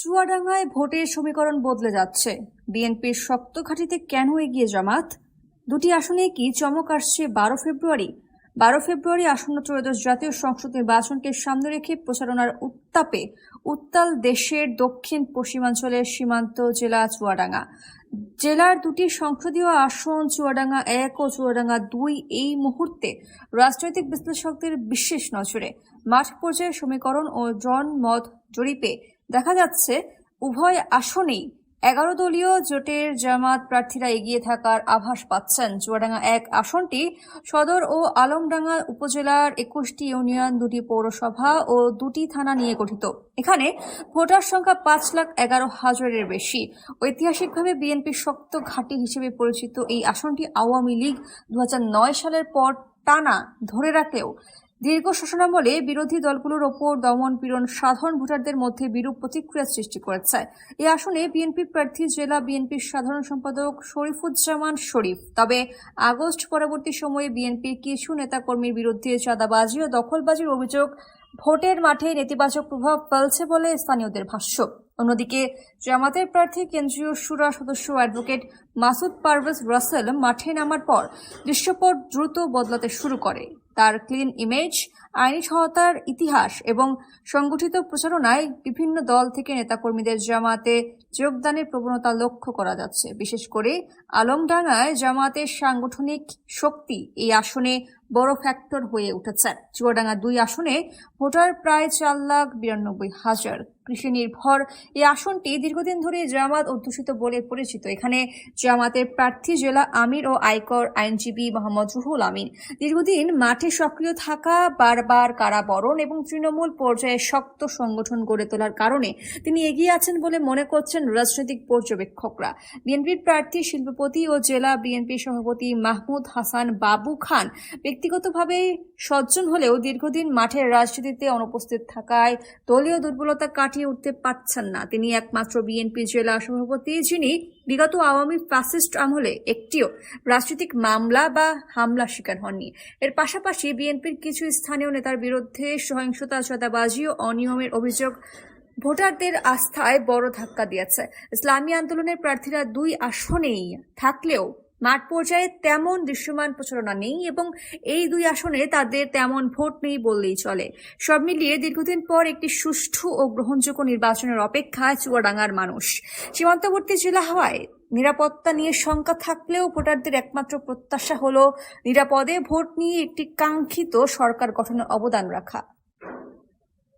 চুয়াডাঙ্গায় ভোটের সমীকরণ বদলে যাচ্ছে। বিএনপির শক্ত ঘাঁটিতে কেন এগিয়ে জামাত? দুটি আসনে কি চমক আসছে বারো ফেব্রুয়ারি? বারো ফেব্রুয়ারি আসন্ন ত্রয়োদশ জাতীয় সংসদ নির্বাচনকে সামনে রেখে প্রচারণার উত্তাপে উত্তাল দেশের দক্ষিণ পশ্চিমাঞ্চলের সীমান্ত জেলা চুয়াডাঙ্গা। জেলার দুটি সংসদীয় আসন চুয়াডাঙ্গা এক ও চুয়াডাঙ্গা দুই এই মুহূর্তে রাজনৈতিক বিশ্লেষকদের বিশেষ নজরে। মাঠ পর্যায়ে সমীকরণ ও জনমত জরিপে দেখা যাচ্ছে, উভয় আসনেই এগারো দলীয় জোটের জামাত প্রার্থীরা এগিয়ে থাকার আভাস পাচ্ছেন। চুয়াডাঙ্গা এক আসনটি সদর ও আলমডাঙ্গা উপজেলার একুশটি ইউনিয়ন, দুটি পৌরসভা ও দুটি থানা নিয়ে গঠিত। এখানে ভোটার সংখ্যা পাঁচ লাখ এগারো হাজারের বেশি। ঐতিহাসিকভাবে বিএনপির শক্ত ঘাঁটি হিসেবে পরিচিত এই আসনটি আওয়ামী লীগ দু হাজার নয় সালের পর টানা ধরে রাখলেও দীর্ঘ শাসনামলে বিরোধী দলগুলোর ওপর দমন পীড়ন সাধারণ ভোটারদের মধ্যে বিরূপ প্রতিক্রিয়া সৃষ্টি করেছে। এই আসনে বিএনপি প্রার্থী জেলা বিএনপির সাধারণ সম্পাদক শরীফুজ্জামান শরীফ। তবে আগস্ট পরবর্তী সময়ে বিএনপির কিছু নেতাকর্মীর বিরুদ্ধে চাঁদাবাজি ও দখলবাজির অভিযোগ ভোটের মাঠে নেতিবাচক প্রভাব ফেলছে বলে স্থানীয়দের ভাষ্য। অন্যদিকে জামাতের প্রার্থী, কেন্দ্রীয় সুরা সদস্য অ্যাডভোকেট মাসুদ পারভেজ রাসেল মাঠে নামার পর দৃশ্যপট দ্রুত বদলাতে শুরু করে। তার ক্লিন ইমেজ, আইনি সহায়তার ইতিহাস এবং সংগঠিত প্রচারণায় বিভিন্ন দল থেকে নেতাকর্মীদের জামাতে যোগদানের প্রবণতা লক্ষ্য করা যাচ্ছে। বিশেষ করে আলমডাঙ্গায় জামাতের সাংগঠনিক শক্তি এই আসনে বড় ফ্যাক্টর হয়ে উঠেছে। চুয়াডাঙ্গা দুই আসনে ভোটার প্রায় চার লাখ বিরানব্বই হাজার কৃষি নির্ভর এই আসনটি দীর্ঘদিন ধরে জামাত অধ্যুষিত বলে পরিচিত। এখানে জামাতের প্রার্থী জেলা আমির ও আয়কর আইনজীবী মোহাম্মদ রুহুল আমিন। দীর্ঘদিন মাঠে সক্রিয় থাকা, বারবার কারাবরণ এবং তৃণমূল পর্যায়ে শক্ত সংগঠন গড়ে তোলার কারণে তিনি এগিয়ে আছেন বলে মনে করছেন রাজনৈতিক পর্যবেক্ষকরা। বিএনপির প্রার্থী, শিল্পপতি ও জেলা বিএনপি সভাপতি মাহমুদ হাসান বাবু খান ব্যক্তিগতভাবে সজ্জন হলেও দীর্ঘদিন মাঠের রাজনীতিতে অনুপস্থিত থাকায় দলীয় দুর্বলতা কাটিয়ে উঠতে পারছেন না। তিনি একমাত্র বিএনপি জেলা সভাপতি, যিনি বিগত আওয়ামী ফ্যাসিস্ট আমলে একটিও রাজনৈতিক মামলা বা হামলা শিকার হননি। এর পাশাপাশি বিএনপির কিছু স্থানীয় নেতার বিরুদ্ধে সহিংসতা, চাঁদাবাজি ও অনিয়মের অভিযোগ ভোটারদের আস্থায় বড় ধাক্কা দিয়েছে। ইসলামী আন্দোলনের প্রার্থীরা দুই আসনেই থাকলেও মাঠ পর্যায়ে তেমন দৃশ্যমান প্রচারণা নেই এবং এই দুই আসনে তাদের তেমন ভোট নেই বললেই চলে। সব মিলিয়ে দীর্ঘদিন পর একটি সুষ্ঠু ও গ্রহণযোগ্য নির্বাচনের অপেক্ষায় চুয়াডাঙ্গার মানুষ। সীমান্তবর্তী জেলা হওয়ায় নিরাপত্তা নিয়ে শঙ্কা থাকলেও ভোটারদের একমাত্র প্রত্যাশা হল নিরাপদে ভোট নিয়ে একটি কাঙ্ক্ষিত সরকার গঠনের অবদান রাখা।